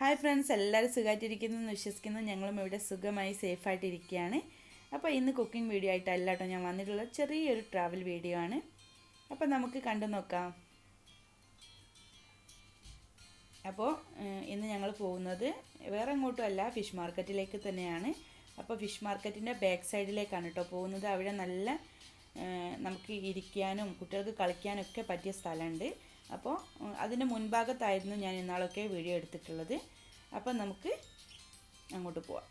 Hi friends എല്ലാവരും സുഖമായിട്ടിരിക്കുന്നു എന്ന് വിശ്വസിക്കുന്നു. ഞങ്ങളും ഇവിടെ സുഖമായി സേഫായിട്ടിരിക്കുകയാണ്. അപ്പോൾ ഇന്ന് കുക്കിംഗ് വീഡിയോ ആയിട്ടല്ല കേട്ടോ ഞാൻ വന്നിട്ടുള്ള ചെറിയൊരു ട്രാവൽ വീഡിയോ ആണ്. അപ്പോൾ നമുക്ക് കണ്ടു നോക്കാം. അപ്പോൾ ഇന്ന് ഞങ്ങൾ പോകുന്നത് വേറെ എങ്ങോട്ടും അല്ല ഫിഷ് മാർക്കറ്റിലേക്ക് തന്നെയാണ്. അപ്പോൾ ഫിഷ് മാർക്കറ്റിന്റെ ബാക്ക് സൈഡിലേക്കാണ് കേട്ടോ പോകുന്നത്. അവിടെ നല്ല നമുക്ക് ഇരിക്കാനും കുട്ടികൾക്ക് കളിക്കാനും ഒക്കെ പറ്റിയ സ്ഥലമുണ്ട്. അപ്പോൾ അതിന്റെ മുൻഭാഗത്തായിരുന്നു ഞാൻ ഇന്നാളൊക്കെ വീഡിയോ എടുത്തിട്ടുള്ളത്. അപ്പോൾ നമുക്ക് അങ്ങോട്ട് പോവാം.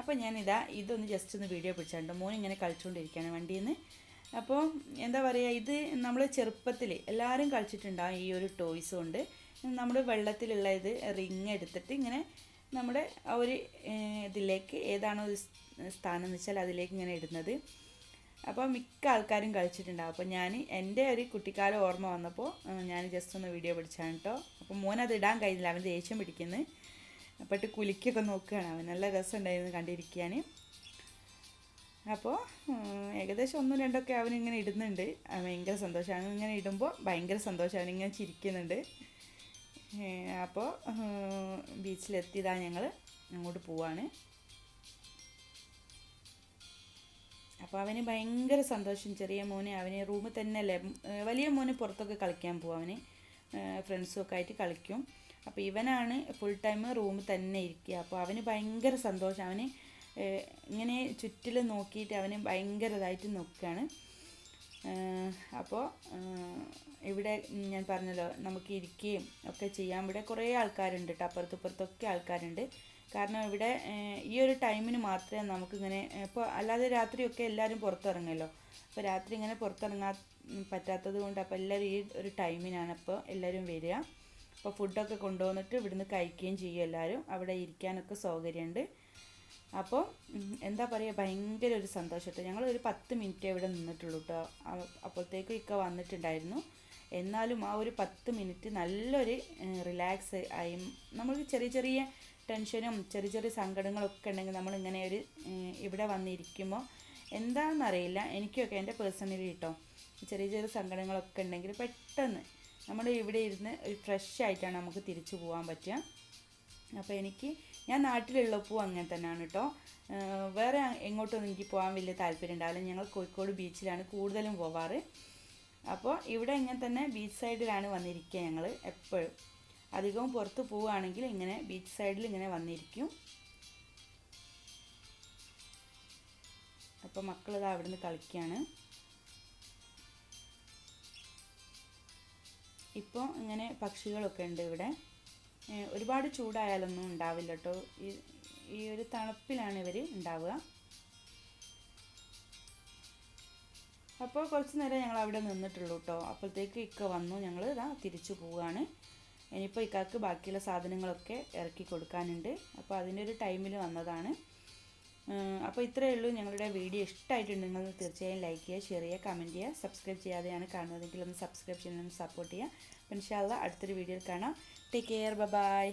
അപ്പോൾ ഞാനിതാ ഇതൊന്ന് ജസ്റ്റ് ഒന്ന് വീഡിയോ പിടിച്ചാണ്ടോ മോൻ ഇങ്ങനെ കളിച്ചുകൊണ്ടിരിക്കുകയാണ് വണ്ടിയിൽ നിന്ന് അപ്പോൾ എന്താ പറയുക ഇത് നമ്മൾ ചെറുപ്പത്തിൽ എല്ലാവരും കളിച്ചിട്ടുണ്ടാകും ഈ ഒരു ടോയ്സ് കൊണ്ട്. നമ്മുടെ വെള്ളത്തിലുള്ള ഇത് റിങ് എടുത്തിട്ട് ഇങ്ങനെ നമ്മുടെ ഒരു ഇതിലേക്ക് ഏതാണോ ഒരു സ്ഥാനം എന്ന് വെച്ചാൽ അതിലേക്ക് ഇങ്ങനെ ഇടുന്നത്. അപ്പോൾ മിക്ക ആൾക്കാരും കളിച്ചിട്ടുണ്ടാവും. അപ്പോൾ ഞാൻ എന്റെ ഒരു കുട്ടിക്കാല ഓർമ്മ വന്നപ്പോൾ ഞാൻ ജസ്റ്റ് ഒന്ന് വീഡിയോ പിടിച്ചാണ് കേട്ടോ അപ്പോൾ മോൻ അത് ഇടാൻ കഴിഞ്ഞില്ല. അവൻ ദേഷ്യം പിടിക്കുന്നത് അപ്പോട്ട് കുലിക്കൊക്കെ നോക്കുകയാണ്. അവൻ നല്ല രസമുണ്ടായിരുന്നു കണ്ടിരിക്കാൻ അപ്പോൾ ഏകദേശം ഒന്നും രണ്ടൊക്കെ അവനിങ്ങനെ ഇടുന്നുണ്ട്. ഭയങ്കര സന്തോഷം. അവനിങ്ങനെ ഇടുമ്പോൾ ഭയങ്കര സന്തോഷം. അവനിങ്ങനെ ചിരിക്കുന്നുണ്ട്. അപ്പോൾ ബീച്ചിലെത്തിയതാണ് ഞങ്ങൾ അങ്ങോട്ട് പോവാണ്. അപ്പോൾ അവന് ഭയങ്കര സന്തോഷം. ചെറിയ മോനെ അവന് റൂമിൽ തന്നെ അല്ലേ വലിയ മോന് പുറത്തൊക്കെ കളിക്കാൻ പോകും അവന്. ഫ്രണ്ട്സും ഒക്കെ ആയിട്ട് കളിക്കും. അപ്പോൾ ഇവനാണ് ഫുൾ ടൈം റൂമിൽ തന്നെ ഇരിക്കുക. അപ്പോൾ അവന് ഭയങ്കര സന്തോഷം. അവന് ഇങ്ങനെ ചുറ്റിൽ നോക്കിയിട്ട് അവന് ഭയങ്കര ഇതായിട്ട് നോക്കുകയാണ് അപ്പോൾ ഇവിടെ ഞാൻ പറഞ്ഞല്ലോ നമുക്ക് ഇരിക്കുകയും ഒക്കെ ചെയ്യാം. ഇവിടെ കുറേ ആൾക്കാരുണ്ട് കേട്ടോ അപ്പുറത്തും ആൾക്കാരുണ്ട്. കാരണം ഇവിടെ ഈ ഒരു ടൈമിന് മാത്രമേ നമുക്കിങ്ങനെ ഇപ്പോൾ അല്ലാതെ രാത്രിയൊക്കെ എല്ലാവരും പുറത്തിറങ്ങുമല്ലോ അപ്പോൾ രാത്രി ഇങ്ങനെ പുറത്തിറങ്ങാൻ പറ്റാത്തത് കൊണ്ട് അപ്പോൾ എല്ലാവരും ഈ ഒരു ടൈമിനാണ് അപ്പോൾ എല്ലാവരും വരിക. അപ്പോൾ ഫുഡൊക്കെ കൊണ്ടുവന്നിട്ട് ഇവിടുന്ന് കഴിക്കുകയും ചെയ്യും എല്ലാവരും അവിടെ ഇരിക്കാനൊക്കെ സൗകര്യമുണ്ട് അപ്പോൾ എന്താ പറയുക ഭയങ്കര ഒരു സന്തോഷമായിട്ട് ഞങ്ങൾ ഒരു പത്ത് മിനിറ്റ് ഇവിടെ നിന്നിട്ടുള്ളൂ കേട്ടോ അപ്പോഴത്തേക്കും ഇക്ക വന്നിട്ടുണ്ടായിരുന്നു. എന്നാലും ആ ഒരു പത്ത് മിനിറ്റ് നല്ലൊരു റിലാക്സ് ആയി. നമുക്ക് ചെറിയ ചെറിയ ടെൻഷനും ചെറിയ ചെറിയ സങ്കടങ്ങളൊക്കെ ഉണ്ടെങ്കിൽ നമ്മളിങ്ങനെ ഒരു ഇവിടെ വന്നിരിക്കുമ്പോൾ എന്താണെന്നറിയില്ല എനിക്കൊക്കെ എന്റെ പേഴ്സണലി കേട്ടോ ചെറിയ ചെറിയ സങ്കടങ്ങളൊക്കെ ഉണ്ടെങ്കിൽ പെട്ടെന്ന് നമ്മൾ ഇവിടെ ഇരുന്ന് ഒരു ഫ്രഷ് ആയിട്ടാണ് നമുക്ക് തിരിച്ചു പോകാൻ പറ്റുക. അപ്പോൾ എനിക്ക് ഞാൻ നാട്ടിലുള്ളപ്പോൾ അങ്ങനെ തന്നെയാണ് കേട്ടോ വേറെ എങ്ങോട്ടൊന്നും എനിക്ക് പോകാൻ വലിയ താല്പര്യം ഉണ്ടാവില്ല. ഞങ്ങൾ കോഴിക്കോട് ബീച്ചിലാണ് കൂടുതലും പോവാറ്. അപ്പോൾ ഇവിടെ ഇങ്ങനെ തന്നെ ബീച്ച് സൈഡിലാണ് വന്നിരിക്കുക ഞങ്ങൾ എപ്പോഴും. അധികവും പുറത്ത് പോവുകയാണെങ്കിൽ ഇങ്ങനെ ബീച്ച് സൈഡിൽ ഇങ്ങനെ വന്നിരിക്കും. അപ്പോൾ മക്കളിതാ അവിടുന്ന് കളിക്കുകയാണ് ഇപ്പോൾ ഇങ്ങനെ പക്ഷികളൊക്കെ ഉണ്ട് ഇവിടെ. ഒരുപാട് ചൂടായാലൊന്നും ഉണ്ടാവില്ല കേട്ടോ ഈ ഈ ഒരു തണുപ്പിലാണ് ഇവർ ഉണ്ടാവുക. അപ്പോൾ കുറച്ച് നേരം ഞങ്ങൾ അവിടെ നിന്നിട്ടുള്ളൂ കേട്ടോ അപ്പോഴത്തേക്ക് ഇക്ക വന്നു. ഞങ്ങൾ ഇതാ തിരിച്ചു പോവുകയാണ് ഇനിയിപ്പോൾ ഇക്കാക്ക് ബാക്കിയുള്ള സാധനങ്ങളൊക്കെ ഇറക്കി കൊടുക്കാനുണ്ട്. അപ്പോൾ അതിന്റെ ഒരു ടൈമിൽ വന്നതാണ്. അപ്പോൾ ഇത്രയേ ഉള്ളൂ. ഞങ്ങളുടെ വീഡിയോ ഇഷ്ടമായിട്ടുണ്ടെങ്കിൽ തീർച്ചയായും ലൈക്ക് ചെയ്യുക ഷെയർ ചെയ്യുക കമന്റ് ചെയ്യുക. സബ്സ്ക്രൈബ് ചെയ്യാതെയാണ് കാണുന്നതെങ്കിൽ ഒന്ന് സബ്സ്ക്രൈബ് ചെയ്യാൻ സപ്പോർട്ട് ചെയ്യുക. അപ്പം ഇൻഷാല്ല അടുത്തൊരു വീഡിയോയിൽ കാണാം. Take care bye